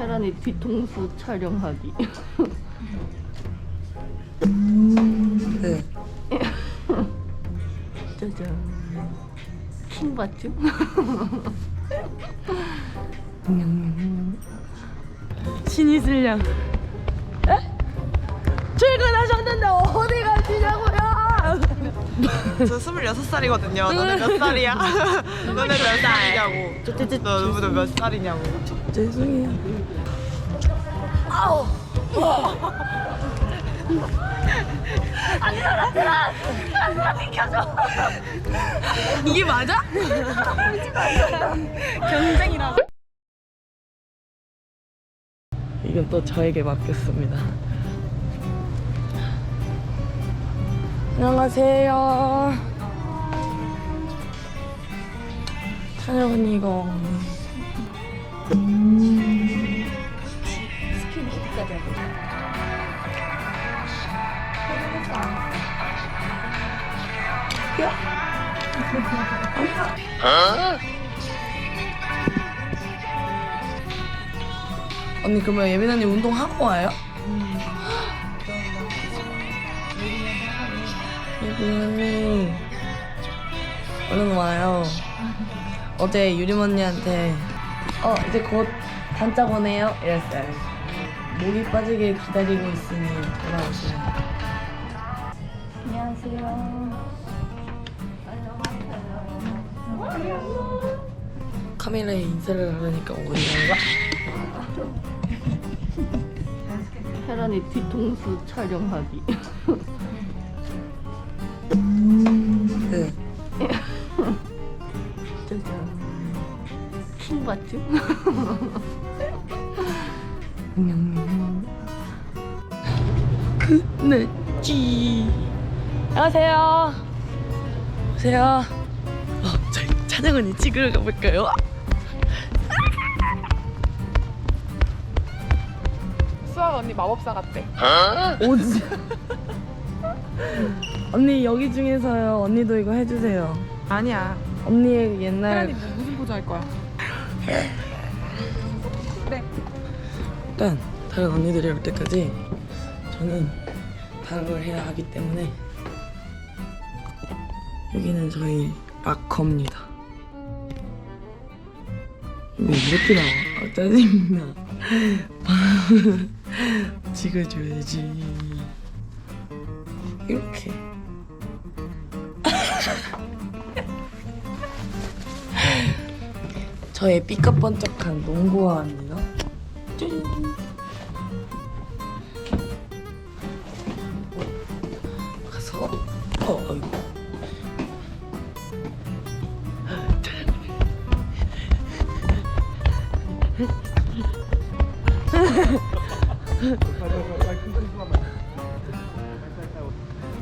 계란이 뒤통수 촬영하기. 네. 짜잔. 킹 받죠? 신이 슬량. 에? 출근하셨는데 어디 가시냐고요? 저 26살이거든요. 너네 몇 살이야? 너네 몇 살이냐고. 너 너희들 몇 살이냐고. 죄송해요. 이게 맞아? 경쟁이라고. 이건 또 저에게 맡겼습니다. 안녕하세요. 찬영 언니 이거. 언니 그러면 예빈 언니 운동 하고 와요? 언니 얼른 와요. 어제 유림 언니한테 어 이제 곧 단짝 오네요 이랬어요. 목이 빠지게 기다리고 있으니 돌아오시면. 안녕하세요. 카메라에 인사를 하려니까 어디간가? 계란이 뒤통수 촬영하기. 네. 짜잔. 킹 받죠? 그네지. 안녕하세요. 오세요. 어, 저희 찬영 언니 찍으러 가볼까요? 수학 언니 마법사 같대. 오지. 언니 여기 중에서요. 언니도 이거 해주세요. 아니야. 언니의 옛날 혜란이 뭐 무슨 포즈 할 거야? 그래. 일단 다른 언니들이 올 때까지 저는 다른 걸 해야 하기 때문에 여기는 저희 락커입니다. 왜 이렇게 나와? 아, 짜증나. 찍어줘야지. 이렇게. 저의 삐까번쩍한 농구화입니다. 짠. 가서 어 아이고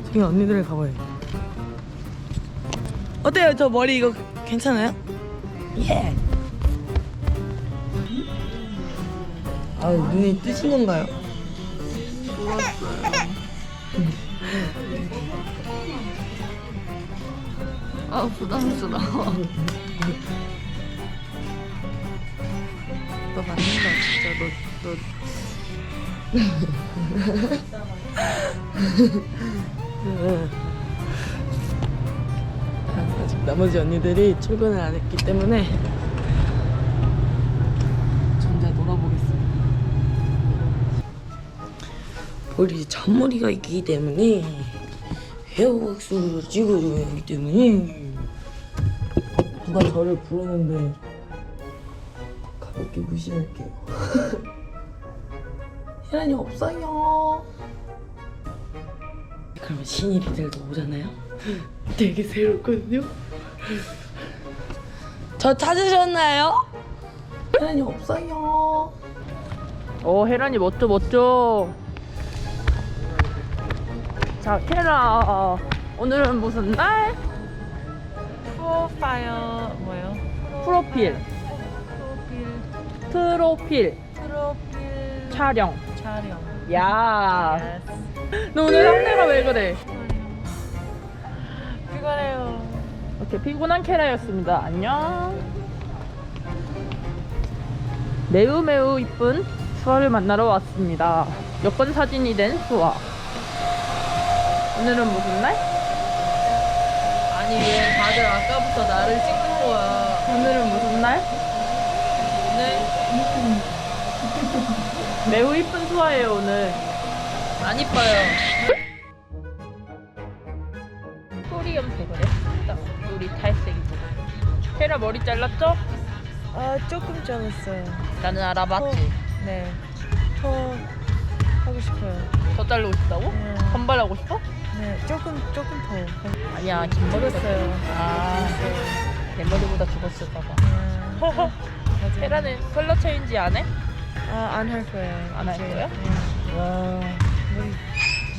지금 언니들 가봐요 어때요 저 머리 이거 괜찮아요? 예. 아 눈이 뜨신 건가요? 아 부담스러워. 너 맞는다 진짜 너 너. 아직 나머지 언니들이 출근을 안 했기 때문에 머리 잔머리가 있기 때문에 헤어왁스를 찍어줘야 하기 때문에 누가 저를 부르는데 가볍게 무시할게요. 혜란이 없어요. 그러면 신입이들도 오잖아요. 되게 새롭거든요. 저 찾으셨나요? 혜란이 없어요. 오 혜란이 멋져 멋져. 자 케라 오늘은 무슨 날? 프로파일 뭐예요? 프로필 프로필 트로필 프로필 촬영. 촬영. 야. 예스. 너 오늘 상태가 왜 그래? 피곤해요. 이렇게 피곤한 케라였습니다. 안녕. 매우 매우 이쁜 수아를 만나러 왔습니다. 여권 사진이 된 수아. 오늘은 무슨 날? 아니 왜 다들 아까부터 나를 찍는 거야? 오늘은 무슨 날? 오늘 매우 이쁜 수아예요 오늘. 안 이뻐요. 뿌리 염색을 했습니다. 우리 탈색이고. 테라 머리 잘랐죠? 아 조금 잘랐어요. 나는 알아봤지. 네. 더 하고 싶어요. 더 자르고 싶다고? 네. 반발하고 싶어? 네. 조금 조금 더. 아니야 긴 머리가 죽었어요. 아, 내 머리보다 죽었을까봐. 맞아요. 테라는 컬러 체인지 안 해? 아 안 할 거예요. 안 할 이제. 거예요? 네. 와. 머리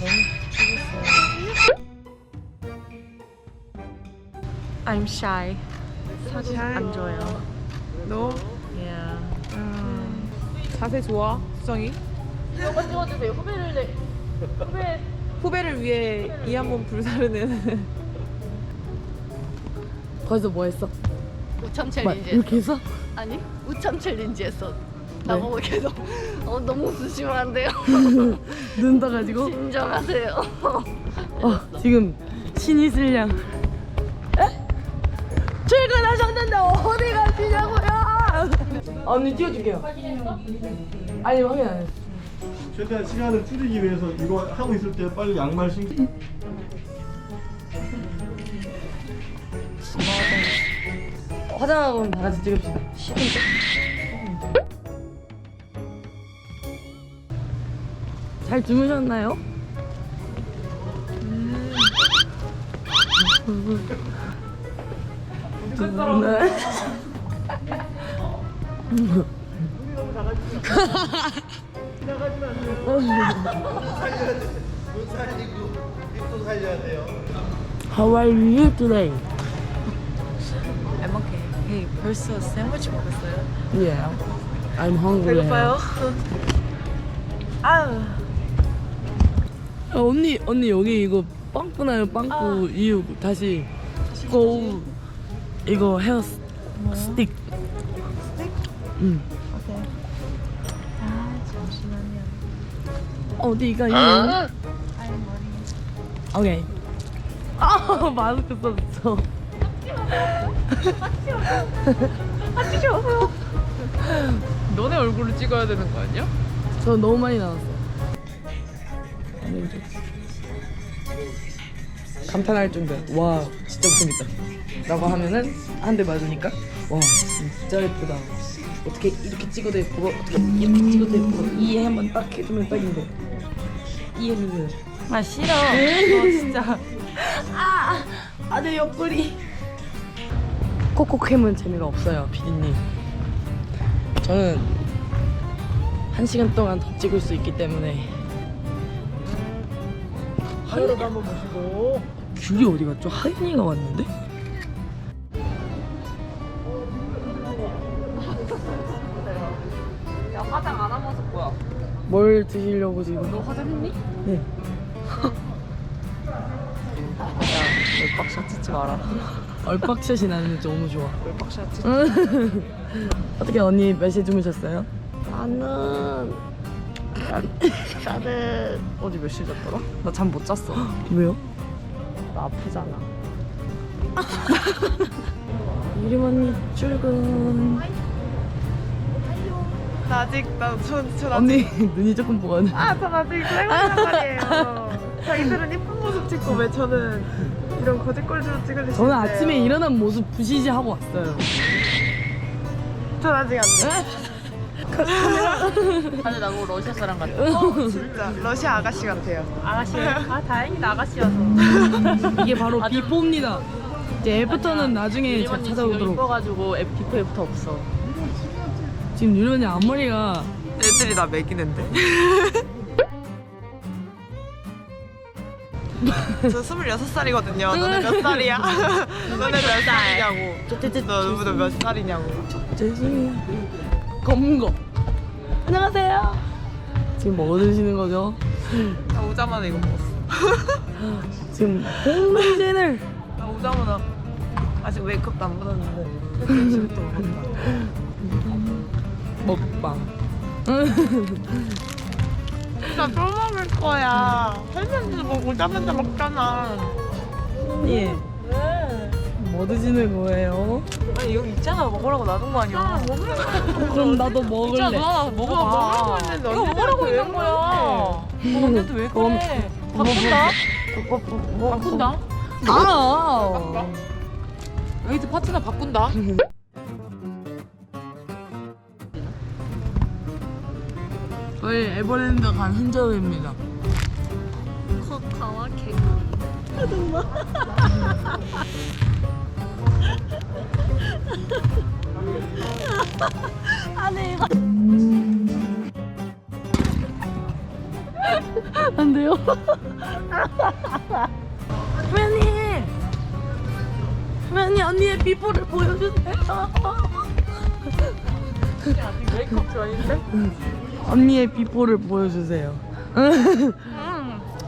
너무 죽었어요. I'm shy. 사진 안 줘요. No? Yeah. 음, 자세 좋아, 수정이? 이거 찍어주세요. 후배를 내. 후배. 후배를 위해 이한번 불사르는 거기서 뭐 했어? 우참 막 챌린지 이렇게 했어? 아니 우참 챌린지 했어. 나보고 계속 어, 너무 돼요. 눈 떠가지고 진정하세요. 어 지금 신이 슬량 출근하셨는데 어디 가시냐고요? 언니 띄워줄게요 아니 확인 안 했어 최대한 시간을 줄이기 위해서 이거 하고 있을 때 빨리 양말 신고 화장하고 다 같이 찍읍시다 싫은데? 잘 주무셨나요? 네. How are you today? I'm okay. Hey, 벌써 샌드위치 먹었어요? Yeah, I'm hungry. 배고파요? 아유. 아, 언니 언니 여기 이거 빵꾸나요 빵꾸 이유 다시 고 이거 헤어 스- 스틱 스틱? 응. 아, 잠시만요. 어디가 이유 오케이. 아 마스크 썼어. 너네 얼굴을 찍어야 되는 거 아니야? 저 너무 많이 나왔어. 감탄할 정도 와 진짜 못생겼다. 라고 하면은 한 대 맞으니까? 와 진짜 예쁘다 어떻게 이렇게 찍어도 예쁘고 어떻게 이렇게 찍어도 예쁘고 이해 한번 딱 해주면 딱인데 이해는 아 싫어. 너 진짜. 아내 옆구리 콕콕햄은 재미가 없어요 피디님 저는 한 시간 동안 더 찍을 수 있기 때문에 하늘도 한번 보시고 귤이 어디 갔죠? 하윤이가 왔는데? 야 화장 안 한 모습 뭐야? 뭘 드시려고 지금? 너 화장했니? 네 빡샷 찍지 마라. 얼빡샷이 나는 너무 좋아 빡샷 찍. 어떻게 언니 몇 시에 주무셨어요? 나는 나는 어디 몇 시에 잤더라? 나 잠 못 잤어. 왜요? 나 아프잖아. 유림 언니 출근 나 아직 나전 전 언니 눈이 조금 보거든 아, 전 아직 말이에요. 자기들은 이쁜 모습 찍고 왜 저는 이런 거짓꼴로 찍으시는데 저는 아침에 일어난 모습 부시지 하고 왔어요 전 아직 안 돼. 다들 나보고 러시아 사람 같아. 어, 진짜 러시아 아가씨 같아요. 아가씨. 아 다행이다 아가씨여서. 이게 바로 비포입니다 이제 애프터는 나중에 지금 찾아오도록 이뻐가지고 앱 비포 애프터 없어. 지금 언니 앞머리가 애들이 나 먹이는데. 저 26살이거든요. 너네 몇 살이야? 너네 몇 살이냐고. 너네보다 몇 살이냐고. 죄송해요 검은 거 안녕하세요 지금 뭐 드시는 거죠? 나 오자마자 이거 먹었어. 지금 홍문진을 나 오자마자 아직 메이크업도 안 받았는데. 지금 또 먹었다. 먹방. 진짜 또 먹을 거야. 할머니도 먹고 짜면서 먹잖아. 예. 뭐 드시는 거예요? 아니 여기 있잖아. 먹으라고 놔둔 거 아니야? 그럼 나도 먹을래. 있잖아. 먹어봐 먹으라고 했는데 이거 먹으라고 왜 있는 거야. 먹는데도 왜 그럼- 그래 바꾼다? 바꾼다? 알아. 웨이트 파트너 바꾼다 저희 에버랜드 간 흔적입니다. 코카와 개안 돼요. 후배님! 후배님 언니의 비포를 보여주세요. 메이크업 좋아인데? 언니의 비포를 보여주세요.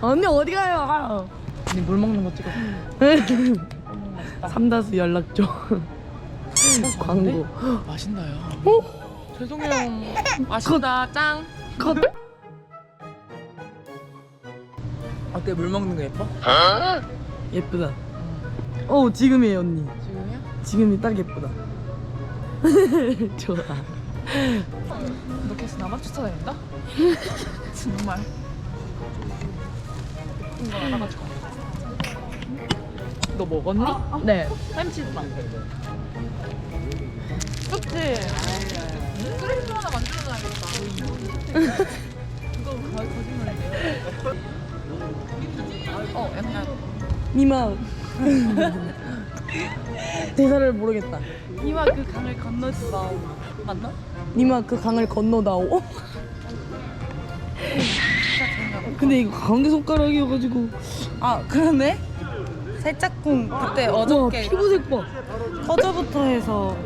언니 어디 가요? 언니 물 먹는 거 찍어. 삼다수 연락 줘. 광고. 맛있나요? 어? 죄송해요 맛있다 짱 컷. 어때 물 먹는 거 예뻐? 예쁘다. 어 지금이에요 언니. 지금이야? 지금이 딱 예쁘다. 좋아. 너 계속 나만 쫓아다닌다? 정말 예쁜 거 알아가지고 너 먹었니? 네. 햄치즈빵 그치? 쓰레기 하나 만들어놔야겠다 그거 거- 거짓말인데요? 어 약간 니마. 대사를 모르겠다. 이와 그 강을 건너주다 맞나? 니마 그 강을 건너다오. 근데 이거 가운데 손가락이어가지고. 아 그러네? 살짝쿵 그때 와 어저께 피부색 봐. 꺼져부터 해서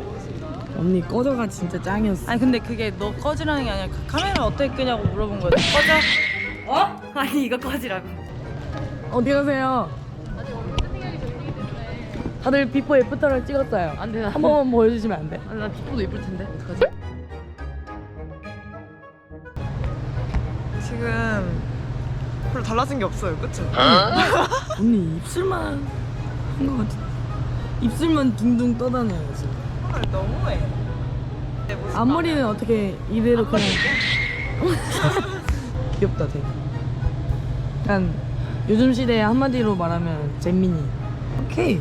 언니 꺼져가 진짜 짱이었어. 아니 근데 그게 너 꺼지라는 게 아니라 그 카메라 어떻게 끄냐고 물어본 거야 꺼져 어? 아니 이거 꺼지라고 어디 가세요? 다들 비포 애프터를 찍었어요. 안 돼. 한 번만 보여주시면 안 돼? 아, 나 피부도 예쁠 텐데 어떡하지? 지금 별로 달라진 게 없어요. 그쵸? 언니 입술만 한 것 같아. 입술만 둥둥 떠다녀요 지금. 헐, 너무해. 내 모습 앞머리는 어떻게 이대로 그냥 귀엽다 되게. 약간 요즘 시대에 한마디로 말하면 잼민이. 오케이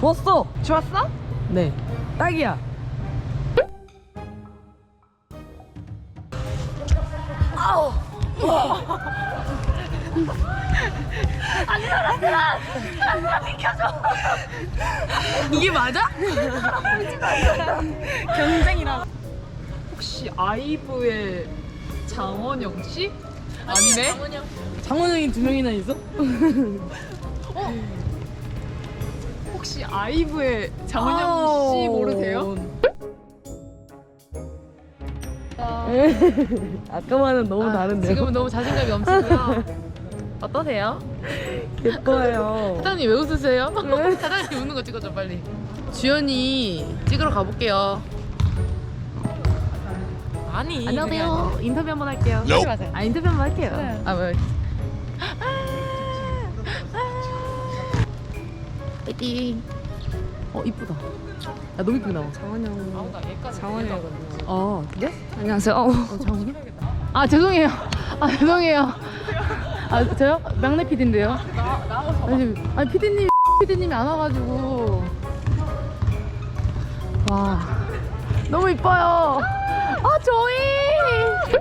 좋았어. 좋았어? 네 딱이야. 이게 맞아? 혹시 아이브의 장원영 씨? 아니네? 장원영이 두 명이나 있어? 혹시 아이브의 장원영. 씨 모르세요? 아까와는 너무 다른데요? 지금은 너무 자신감이 넘치고요. 어떠세요? 예뻐요. 사장님 왜 웃으세요? 사장님 웃는 거 찍어줘 빨리. 주연이 찍으러 가볼게요. 아니. 안녕하세요. 인터뷰 한번 할게요. 하지 마세요. 아 인터뷰 한번 할게요. 아 왜? 어 이쁘다. 야 너무 이쁘게 나와. 장원영. 아우 나 얘까지. 장원영이거든요. 아 그래? 안녕하세요. 어. 아 죄송해요. 아 죄송해요. 아 저요? 막내 PD인데요. 아니, 아니 PD님 PD님이 안 와가지고 와 너무 이뻐요. 아 저희.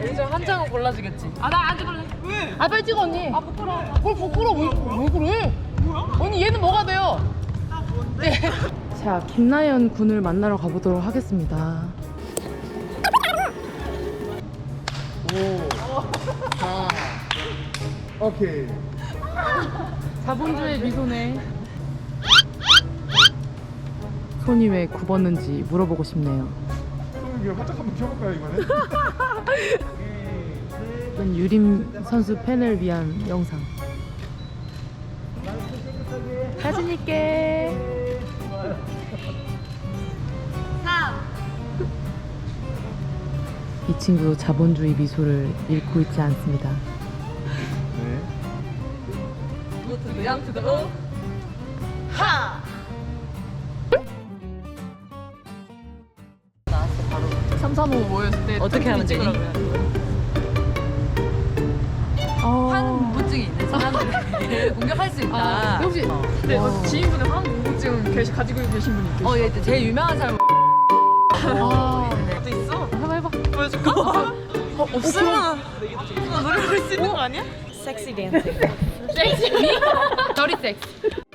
여기서 한 장은 골라주겠지. 아나안 찍을래. 왜? 아 빨리 찍어 언니. 아 부끄러워. 뭘 부끄러워? 왜, 왜 그래? 뭐야? 언니 얘는 뭐가 돼요? 네. 자 김나연 군을 만나러 가보도록 하겠습니다. 오케이. 자본주의 미소네. 손이 왜 굽었는지 물어보고 싶네요. 그럼 이거 활짝 한번 켜볼까요 이번에? 어떤 유림 선수 팬을 위한 영상. 사진 있게. 이 친구 자본주의 미소를 잃고 있지 않습니다. 하! 삼삼오오 모였을 때 어떻게 하면 되니? 사람들을 공격할 수 있다. 혹시 네, 지인분은 한국증 계시 가지고 계신 분이 계세요. 어, 얘 제일 유명한 사람. 아, 또 있어? 해봐 해봐. 보여줄까? 어, 없으면 나 노래 부를 수 있는 거 아니야? 섹시 댄스. 더리 섹스.